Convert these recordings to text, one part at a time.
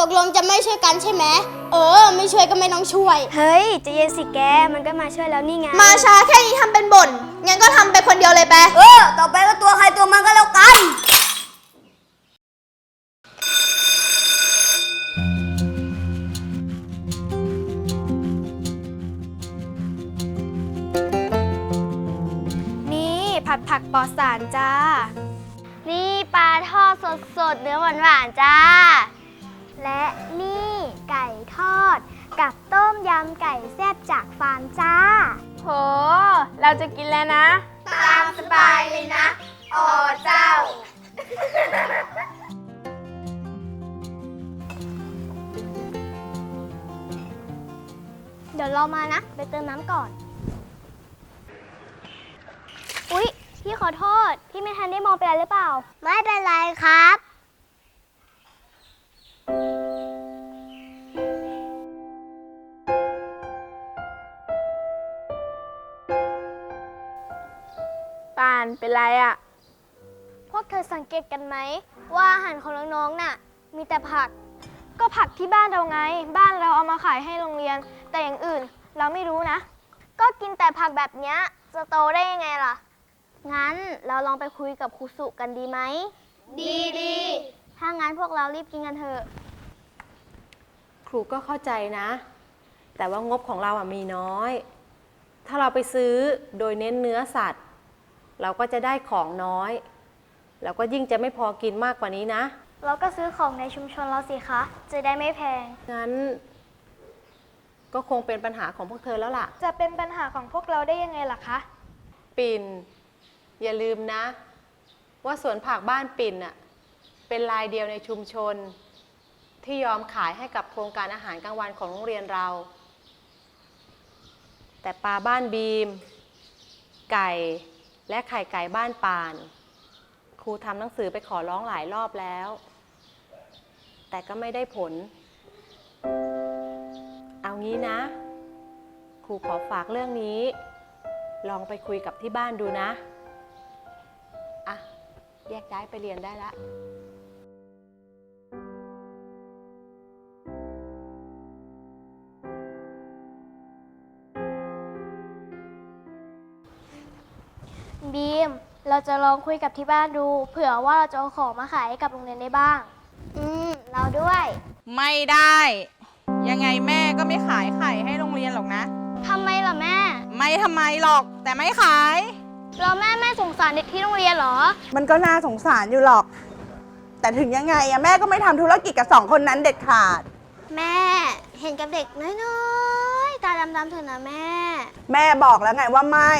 ตกลงจะไม่ช่วยกันใช่ไหมเออ ไม่ช่วยก็ไม่ต้องช่วย เฮ้ยใจะเย็นสิแก มันก็มาช่วยแล้วนี่ไง มาช้าแค่นี้ทำเป็นบ่นงั้นก็ทำไปคนเดียวเลยไปเออ ต่อไปก็ตัวใครตัวมันก็แล้วกัน นี่ผัดผักปลอดสารจ้า นี่ปลาทอดสดสดๆเนื้อหวานหวานๆจ้า และนี่ไก่ทอด กับต้มยำไก่แซ่บจากฟาร์มจ้า โห เราจะกินแล้วนะ ตามสบายเลยนะอ๋อเจ้า เดี๋ยวเรามานะ ไปเติมน้ำก่อน อุ๊ย พี่ขอโทษ พี่ไม่ทันได้มองไปอะไรหรือเปล่า ไม่เป็นไรครับ เป็นไรอะ่ะพวกเธอสังเกตกันไหม ว่าอาหารของน้องๆน่ะ มีแต่ผัก ก็ผักที่บ้านเราไง บ้านเราเอามาขายให้โรงเรียน แต่อย่างอื่นเราไม่รู้นะ ก็กินแต่ผักแบบเนี้ยจะโตได้ยังไงล่ะ งั้นเราลองไปคุยกับครูสุกันดีไหม ดีดีถ้างั้นพวกเรารีบกินกันเถอะ ครูก็เข้าใจนะ แต่ว่างบของเราอะมีน้อย ถ้าเราไปซื้อโดยเน้นเนื้อสัตว์ เราก็จะได้ของน้อยแล้วก็ยิ่งจะไม่พอกินมากกว่านี้นะ เราก็ซื้อของในชุมชนเราสิคะ จะได้ไม่แพง งั้น ก็คงเป็นปัญหาของพวกเธอแล้วล่ะ จะเป็นปัญหาของพวกเราได้ยังไงล่ะคะ ปิ่น อย่าลืมนะ ว่าสวนผักบ้านปิ่นอะเป็นรายเดียวในชุมชน ที่ยอมขายให้กับโครงการอาหารกลางวันของโรงเรียนเรา แต่ปลาบ้านบีม ไก่ และไข่ไก่บ้านปาน ครูทำหนังสือไปขอร้องหลายรอบแล้ว แต่ก็ไม่ได้ผล เอางี้นะ ครูขอฝากเรื่องนี้ ลองไปคุยกับที่บ้านดูนะ อะ แยกย้ายไปเรียนได้ละ บีม เราจะลองคุยกับที่บ้านดู เผื่อว่าเราจะเอาของมาขายให้กับโรงเรียนได้บ้าง อืม เราด้วย ไม่ได้ ยังไงแม่ก็ไม่ขายไข่ให้โรงเรียนหรอกนะ ทำไมล่ะแม่ ไม่ทำไมหรอก แต่ไม่ขาย เราแม่แม่สงสารเด็กที่โรงเรียนเหรอ มันก็น่าสงสารอยู่หรอก แต่ถึงยังไงอะแม่ก็ไม่ทำธุรกิจกับสองคนนั้นเด็ดขาด แม่เห็นกับเด็กน้อยๆ ตาดำๆเถอะนะแม่ แม่บอกแล้วไงว่าไม่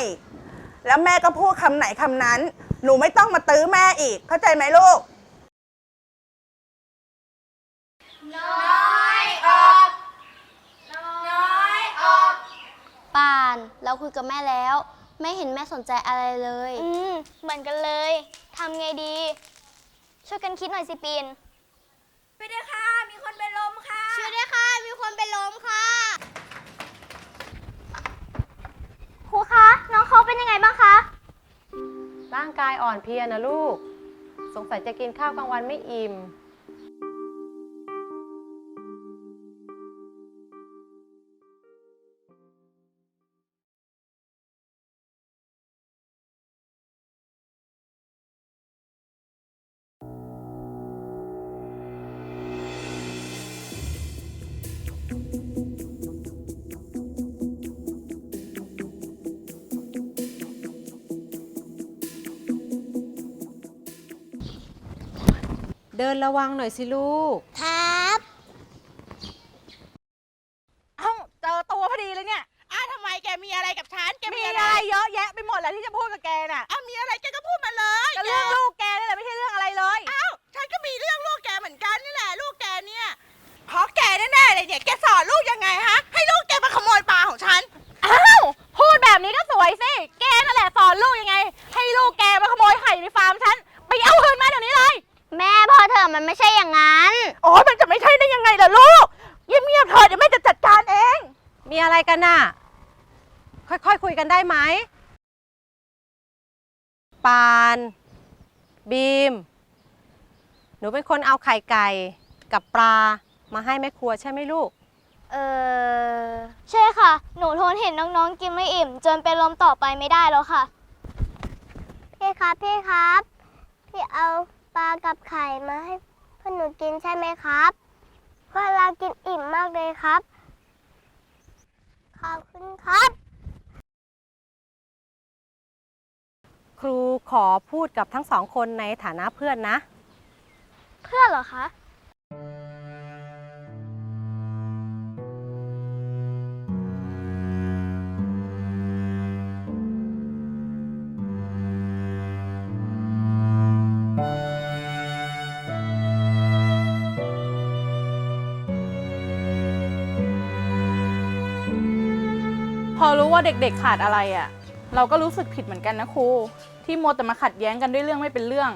แล้วแม่ก็พูดคำไหนคำนั้น หนูไม่ต้องมาตื้อแม่อีก เข้าใจไหมลูกป่าน เราคุยกับแม่แล้ว ไม่เห็นแม่สนใจอะไรเลย อืมเหมือนกันเลยทำไงดี ช่วยกันคิดหน่อยสิปีนช่วยด้วยค่ะ มีคนเป็นลมค่ะ ช่วยด้วยค่ะ มีคนเป็นลมค่ะ คะ น้องเขาเป็นยังไงบ้างคะ ร่างกายอ่อนเพลียนะลูก สงสัยจะกินข้าวกลางวันไม่อิ่ม เดินระวังหน่อยสิลูก ครับเอ้าเจอตัวพอดีเลยเนี่ยอ้าวทำไมแกมีอะไรกับฉัน แกมีมีอะอะไรไรเยอะแยะไปหมดแหละที่จะพูดกับแกน่ะอ้าวมีอะไรแกก็พูดมาเลยก็เรื่องลูกแกนี่แหละไม่ใช่เรื่องอะไรเลย อ้าวฉันก็มีเรื่องลูกแกเหมือนกันนี่แหละ ลูกแกเนี่ยเพราะแกแน่ๆเลยเนี่ย แกสอนลูกยังไงฮะ อะไรกันน่ะ ค่อยๆคุยกันได้ไหม ปาน บีม หนูเป็นคนเอาไข่ไก่กับปลามาให้แม่ครัวใช่ไหมลูก เออใช่ค่ะ หนูทนเห็นน้องๆกินไม่อิ่ม จนเป็นลมต่อไปไม่ได้แล้วค่ะ พี่ครับพี่ครับ พี่เอาปลากับไข่มาให้พวกหนูกินใช่ไหมครับเพราะเรากินอิ่มมากเลยครับข อบคุณครับ ครูขอพูดกับทั้งสองคนในฐานะเพื่อนนะ เพื่อนเหรอคะ ว่าเด็กๆขาดอะไรอะ่ะ เราก็รู้สึกผิดเหมือนกันนะครู ที่มัวแต่มาขัดแย้งกันด้วยเรื่องไม่เป็นเรื่อง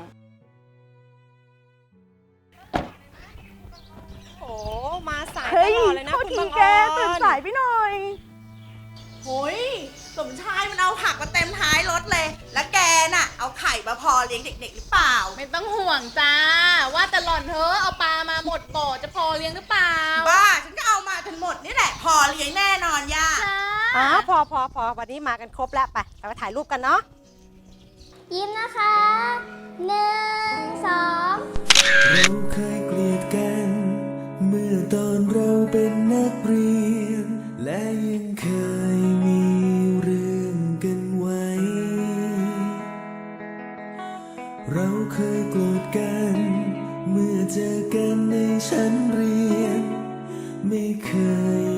โอ้มาสายตเฮ้ยลอดเลยนะโทษคุณทีบังอแกอนตื่นสายไปหน่อย โอ้ยสมชายมันเอาผักมาเต็มท้ายรถเลย แล้วแกน่ะ เอาไข่มาพอเลี้ยงเด็กๆหรือเปล่า ไม่ต้องห่วงจ้า ว่าแต่หล่อนเธอะเอาปลามาหมดก่อจะพอเลี้ยงหรือเปล่า บ้า ฉันก็เอามาจนหมดนี่แหละ พอเลี้ยงแน่นอนย่า อ๋อพอพอพอวันนี้มากันครบแล้วไปเราไปถ่ายรูปกันเนาะยิ้มนะคะหนึ่งสองเราเคยเกลียดกัน เมื่อตอนเราเป็นนักเรียน และยังเคยมีเรื่องกันไว้ เราเคยโกรธกัน เมื่อเจอกันในชั้นเรียน ไม่เคย